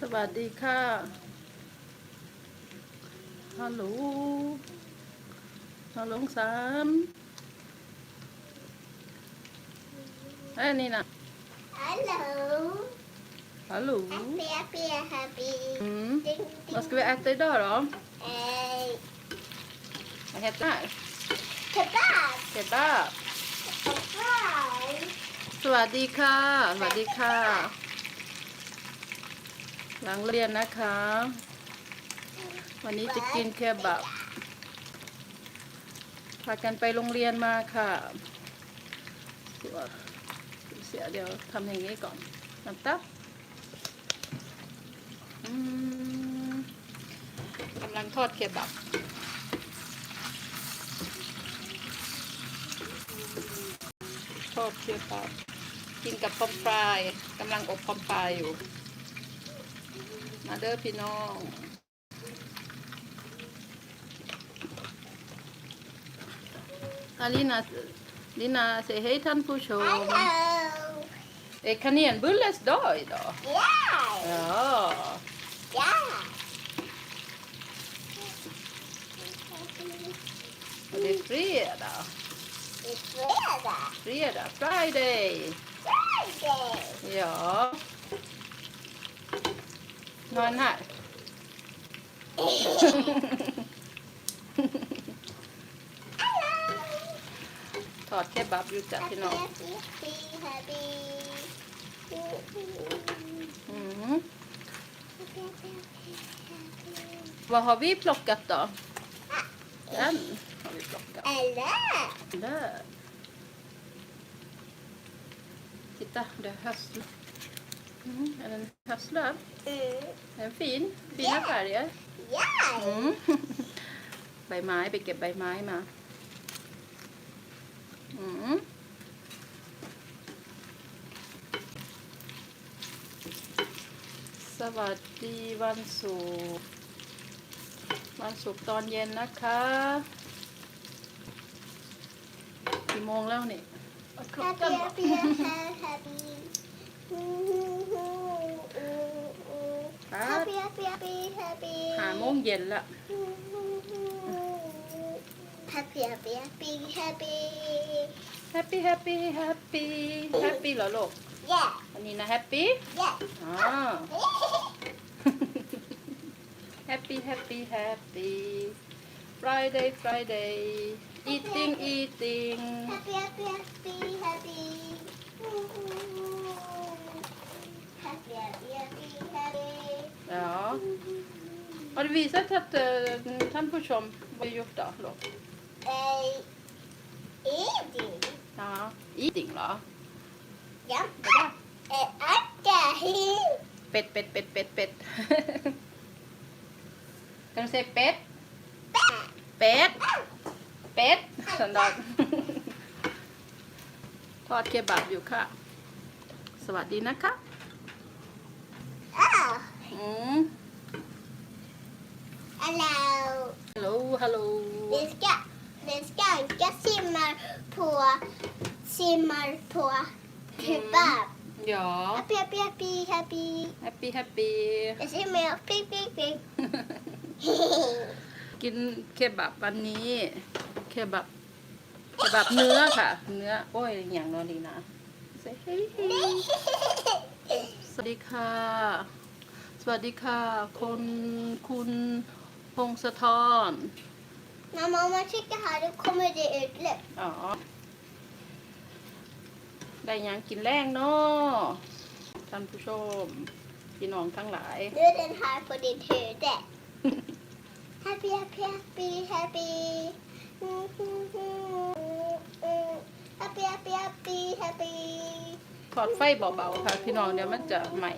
สวัสดีค่ะ ฮัลโหลฮัลโหลสามเอ้ยนี่นะ Hello. ฮัลโหล Happy, happy, happy. อืม Ding, Vad ding. ska vi äta idag då? Eh, Vad heter det här? kebab. Kebab. Och fries. สวัสดีค่ะ สวัสดีค่ะ หลังเรียนนะคะ วันนี้จะกินเคบับพากันไปโรงเรียนมาค่ะตัวเสียเดี๋ยวทำอย่างนี้ก่อนน้ำตับกำลังทอดเคบับทอดเคบับกินกับพอมฟรายกำลังอบพอมฟรายอยู่ มาเด้อพี่น้อง อาลินาลินา säg hej till ผู้ชม Hello. Är kanelbulles dag idag? Yeah. Ja. Yeah. Och det är fredag. It's fredag. Fredag. Friday. Friday. Ja. ะ Happy, พี่น้อง happy, happy, happy. Mm. Happy, happy, happy. Vad har vi plockat då? Den har vi plockat. Eller? Där. Titta, det är höstlöv. Mm, är den höstlöv? Mm. Är den fin? Fina Ja. färger. Yeah. อืมใบไม้ไปเก็บใบไม้มาอืมสวัสดีวันศุกร์วันศุกร์ตอนเย็นนะคะ กี่โมงแล้วนี่เอา ครบ Happy, กัน happy, happy, happy. Happy, happy, happy, happy. หาโมงเย็นละ Happy, happy, happy, happy. แฮปปี้แฮปปี้แฮปปี้แฮปปี้เหรอลูก Yeah, อันนี้นะแฮปปี้ yeah. อ๋อ happy happy happy Friday Friday eating eating Happy, happy, happy, happy. Happy, happy, happy, happy. Ja har du visat att uh, ท่านผู้ชม vad gjort då look Eh, eating. ja eating เหรอ Ja. ไม่ได้ Eh, akka. เป็ดเป็ดเป็ดเป็ดเป็ด kan du säga เป็ดเป็ดเป็ดสันดอนทอดเคบับอยู่ค่ะ สวัสดีนะคะ Ah, อืม hello. ฮัลโหลฮัลโหล Vi ska, vi ska inte simma på, simmar på kebab. Ja, Happy, happy, happy, happy. happy happy Jag simmar, pip, pip, pip. กินเคบับวันนี้ เคบับ เคบับเนื้อค่ะ เนื้อ โอ้ย อย่างนอนดีนะ Say hey, hey. สวัสดีค่ะส วัสดีค่ะคนคุณพงศธร När mamma trycker här då kommer det ut luft. อ๋อ ได้หยังกินแรงเนาะท่านผู้ชม พี่น้องทั้งหลาย Nu är den här på ditt huvud. Happy, happy, happy, happy. Happy, happy, happy, happy. ถอดไฟเบาๆค่ะ พี่น้องเดี๋ยวมันจะใหม่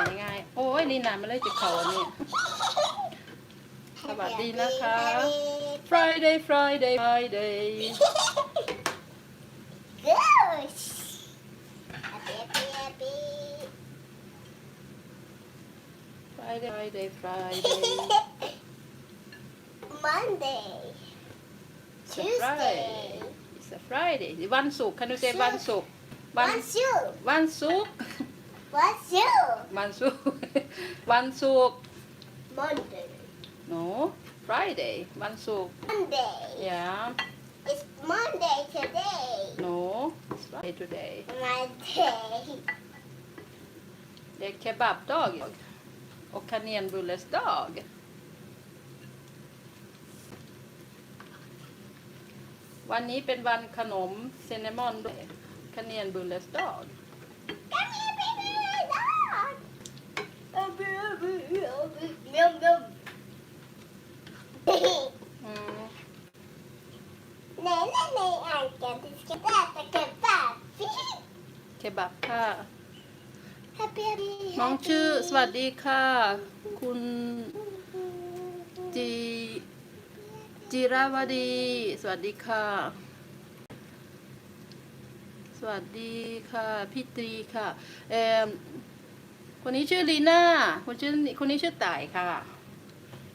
ใหม่ง่ายโอ้ยลีนามันเลยจะเขาอันนี้สวัสดีนะคะ Friday Friday Friday Gosh. Happy, happy, happy. Friday Friday Friday Monday. It's a Friday Tuesday. It's a Friday วันศุกร์คันดูเซวันศุกร์วัน What's you? วันศุกร์ What's you? วันศุกร์วันศุกร์ Monday. no Friday วันศุกร์ Monday. yeah It's Monday today. no it's Friday today Monday. det är kebabdag och kanelbullesdag วันนี้เป็นวัน Nej, nej, nej, Anka. Du ska äta kebab. เคบับค่ะ Happy, happy, น้องชื่อ สวัสดีค่ะ คุณจีจิราวดี สวัสดีค่ะ สวัสดีค่ะ พี่ตรีค่ะเอม คนนี้ชื่อลีน่าคนชื่อคนนี้ชื่อต่ายค่ะ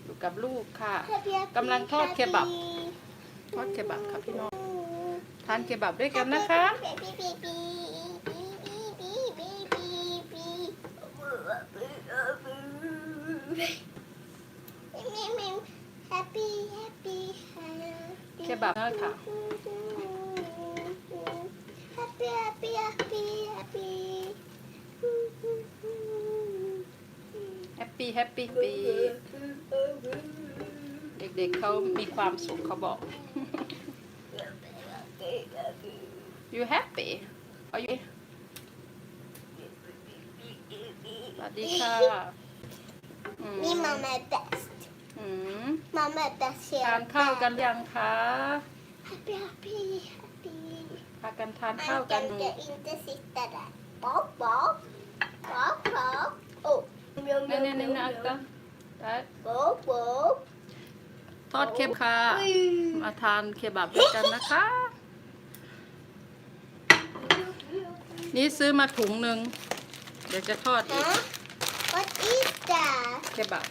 อยู่กับลูกค่ะ Happy, happy, กำลังทอดเคบับ happy. ทอดเคบับค่ะพี่น้องทานเคบับด้วยกันนะคะ Happy, happy, happy, happy. เคบับนะคะ Happy, happy, happy, happy. แฮ ปปี้แฮปปี้ปีเด็กๆเขามีความสุขเขาบอก you happy are you สวัสดีค่ะอืม Me, Mama best. อืม Mama best here. ทานข้าวกันยังคะ Happy, happy, happy. พากันทานข้าวกัน Man kan inte sitta där. Bok, bok. Bok, bok. Oh. นี่นี่นี่นะก็ได้ Bok, bok. ทอดเคบค่ะ มาทานเคบับด้วยกันนะคะ นี่ซื้อมาถุงหนึ่งเดี๋ยวจะทอดอีก Huh? What is that? เคบับ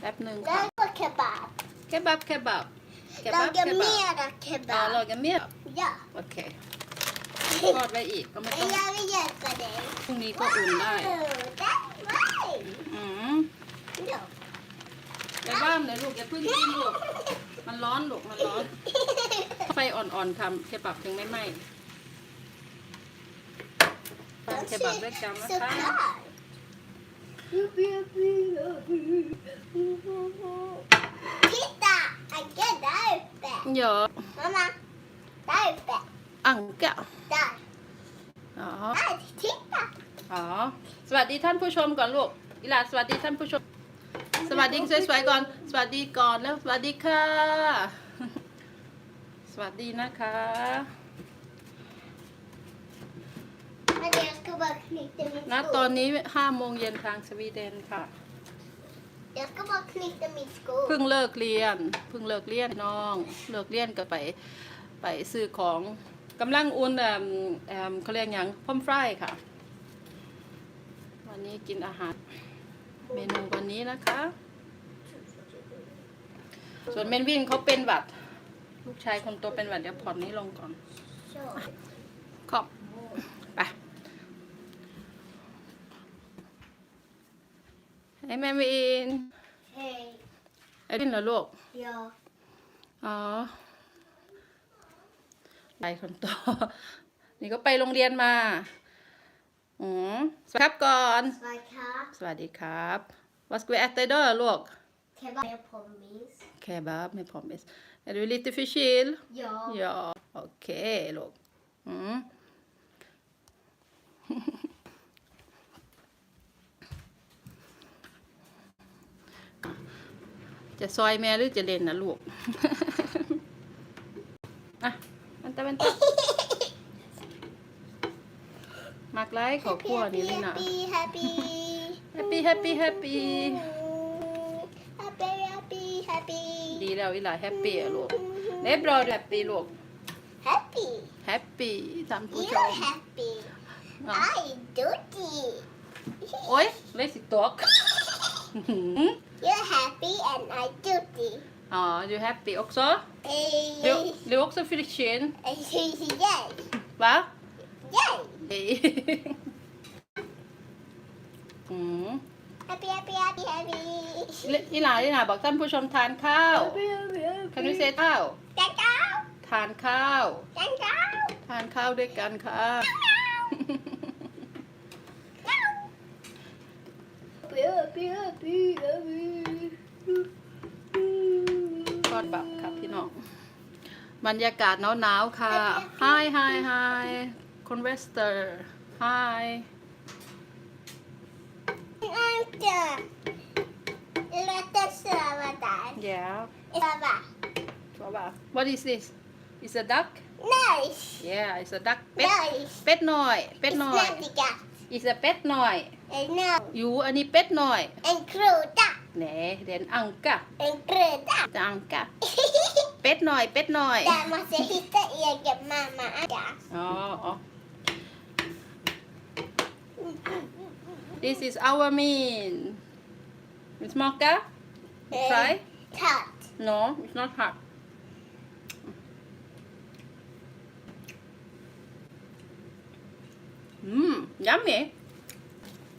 แป๊บหนึ่งค่ะ That's a kebab. เคบับเคบับเคบับ Laga เคบับ mera อ่า kebab. เราจะเมีย Ja. โอเค ทอดไว้อีกก็ไม่ต้อง Jag vill hjälpa dig. พรุ่งนี้ก็อุ่นได้ Wow, that's right. อืม Ja. อย่าบ้ามเลยลูกอย่าเพิ่งกินลูกมันร้อนลูกมันร้อน ไฟอ่อนๆทำเคบับถึงไม่ไหม้ทานเคบับด้วยกันนะคะ Titta! Anka, där uppe. เยอะ Mamma, där uppe. อังกะ Där. อ๋อ Där, titta. อ๋อสวัสดีท่านผู้ชมก่อนลูกอีหลาสวัสดีท่านผู้ชม สวัสดีสวยๆก่อน สวัสดีก่อนแล้วสวัสดีค่ะ สวัสดีนะคะ Men jag ska bara knyta min ณ sko. ตอนนี้ห้าโมงเย็นทางสวีเดนค่ะ Jag ska bara knyta min sko. เพิ่งเลิกเรียนเพิ่งเลิกเรียนน้อง เลิกเรียนก็ไปไปซื้อของ กำลังอุ่นแอมแอมเขาเรียกหยังพ่อมฟรายค่ะ วันนี้กินอาหาร เมนูวันนี้นะคะ ส่วนเมนวินเขาเป็นหวัด ลูกชายคนโตเป็นหวัดเดี๋ยวผ่อนนี้ลงก่อน Så. ขอบไปให้แม่วิน Hej. ไอ้วินเหรอลูก Ja. อ๋อ ไปคนโตนี่ก็ไปโรงเรียนมาอืมสวัสดีครับก่อน Svaka. สวัสดีครับ Vad ska vi äta idag ลูก Kebab med pommes. Kebab med pommes. Är du lite förkyld? Ja. Ja, okej ลูกอืมจะซอยแม่ หรือจะเล่นนะลูกอะมันตะมันตะมักไล่ขอ Happy, ขั้วนี่ happy, เลยนะ happy, happy. happy happy happy Happy, happy, happy. ดีแล้วอีหลาแฮปปี้อะลูกเน็บรอแฮปปี้ลูก Happy. แฮปปี้ท่านผู้ช You're ม happy. อะ I dirty. โอ๊ยเลยสิตก You're happy and I dirty. อ๋อ you happy också Eh, du du är också förkyld Yay. va Yay. Hej. happy happy happy happy นี่หลานี่หลาบอกท่านผู้ชมทานข้าว Can you say ข้าวจังจ้าทานข้าวจังจ้าทานข้าวด้วยกันค่ะท อดแบบค่ะพี่น้อง บรรยากาศหนาวๆค่ะ Hi Hi Hi คนเวสเตอร์ Hi อันจ้าเลตเตอร์สวัสดี Yeah สวัสดีว่าว่า What is this Is a duck nice Yeah it's a duck เป็ด nice เป็ดหน่อย เป็ด it's หน่อย not the cat Is a เป็ดหน่อย and no อยู่อันนี้เป็ดหน่อย and crew duck แหนเดนอังกะ and crew duck จะอังกะเป็ดหน่อยเป็ดหน่อยแต่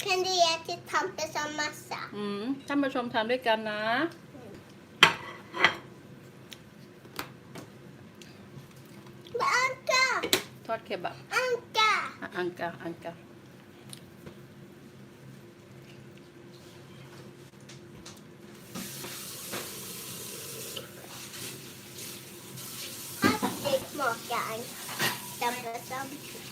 มาเสียฮิตเตอร์เอียกับมามาจ้าอ๋ออ๋อ This is our meal It's mocha Try cut No it's not hot อืมยัมมี่ kan du äta tomte som massa อืมท่านผู้ชมทานด้วยกันนะ Anka ทอดเคบับ Anka อะอังกะอังกะ Hastigt smakar tomte som น้ำ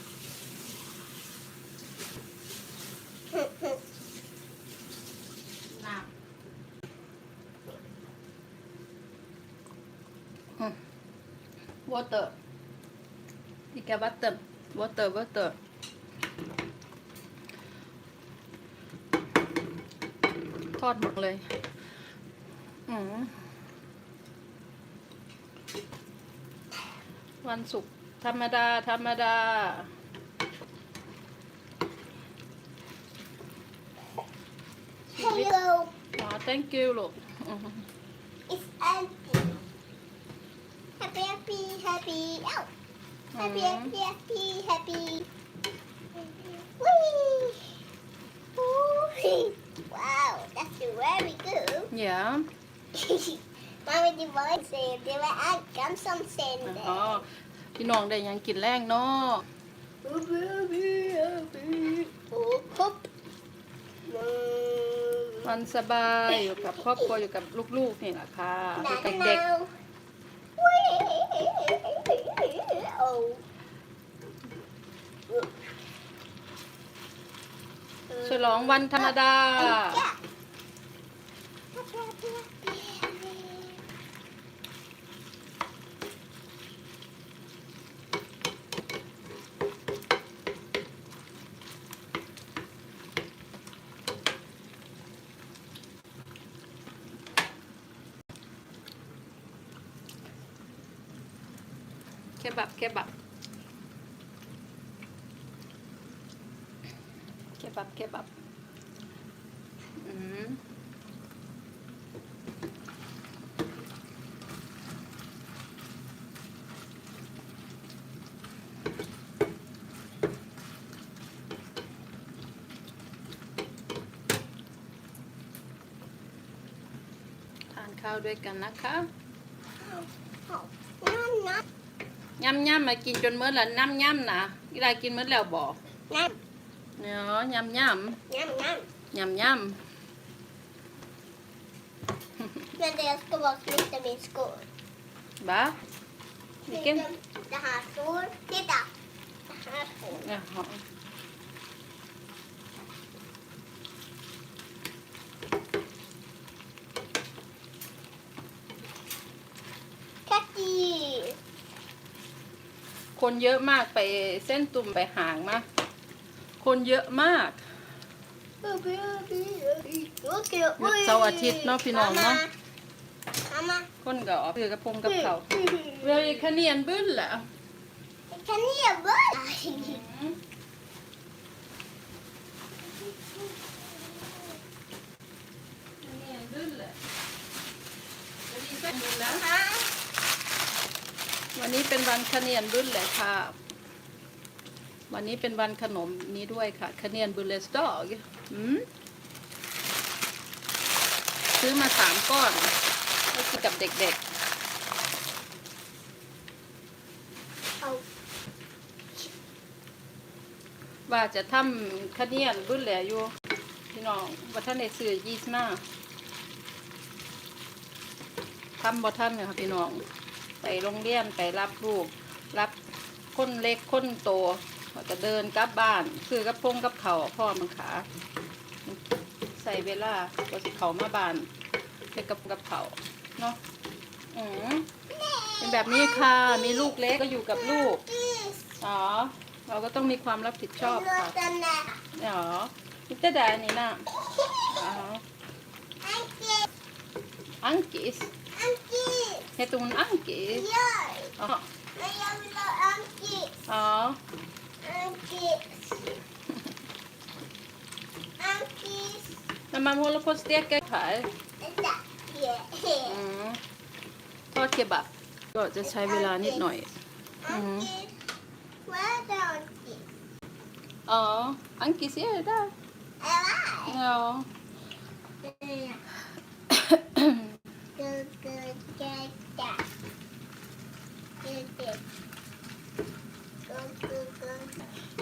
water อีกแก water water water ทอดหมดเลย อืมวันศุกร์ธรรมดา ธรรมดา Hello อ๋อ thank you ลูกอืม it's empty Happy happy happy oh Happy happy happy happy Whee! Whee! Wow that's very good yeah Mommy the boy said they were at come some sand อ๋อ พี่น้องได้หยังกินแรงเนาะ มันสบายอยู่กับครอบครัวอยู่กับลูกๆนี่แหละค่ะอยู่กับเด็ก Now. Whee! Oh. ฉลองวันธรรมดา Yeah. Happy, happy, happy, happy. เค บับเคบับเคบับเคบับอืมทานข้าวด้วยกันนะคะ Oh. No. ย่ำย่ำมากินจนเมื่อละน้ำย่ำนะกีฬากินเมื่อแล้วบอก Nam. เนาะย่ำย่ Nam, nam. ำย่ำย่ Men det ska vara lite min skor. ำบ้า Vilken? Det här skor. Titta. Det här skor. Jaha. คนเยอะมากไปเส้นตุ่มไปหางมาคนเยอะมากเสาร์อาทิตย์เนาะพี่น้องเนาะ Mamma. คนก็ออกคือกระพงกับเขาเวลคเนียนบึ้นแหละ Kan ni börja? เนียนบึ้นแหละวันนี้เป็นบุญแล้ว วันนี้เป็นวันขเนียนบึ้นเลยค่ะ วันนี้เป็นวันขนมนี้ด้วยค่ะขเนียนบุลเลสดอกอืมซื้อมาสามก้อนไว้กินกับเด็กเอาๆว่าจะทำขเนียนบุ้นแหลอยู่ พี่น้องว่าท่านได้ซื้อยี่สต์มาทำบ่ท่านเนี่ยค่ะพี่น้อง ไปโรงเรียนไปรับลูกรับคนเล็กคนโตว่าจะเดินกลับบ้านซื้อกับพงกับเขาพ่อมันขาใส่เวลาก็สิเขามาบ้านไปกับกับเขาเนาะอืมเป็นแบบนี้ค่ะมีลูกเล็กก็อยู่กับลูกอ๋อเราก็ต้องมีความรับผิดชอบค่ะกันนะอ๋อมิตรดานี่นะอ๋ออังกฤษ Itong angki. Yan. Oh. Ayaw na angki. Oh. Angki. angki. När man håller på att steka här. Mm. Ta kebab. Gott, det här vill han inte nöja. Mm. Ja, Ankis är det där. Ja.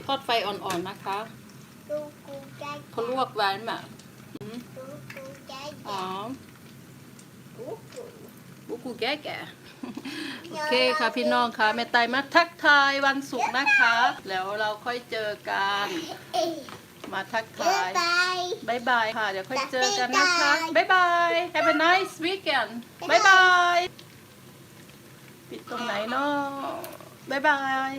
ทอดไฟอ่อนๆนะคะกูกูจะเขาลวกไว้มาอืมกูกูจะอ๋อกูกูบุกูแก่แก่โอเคค่ะพี่น้องค่ะแม่ไตมาทักทายวันศุกร์นะคะ แล้วเราค่อยเจอกันเอ้ยมาทักบ๊าทายยบายบายบายค่ะ เดี๋ยวค่อยเจอกันนะคะบ๊ายบายบายบาย Have a nice weekend บาบ๊ายยบาบายย ปิดตรงไหนเนาะบายบาย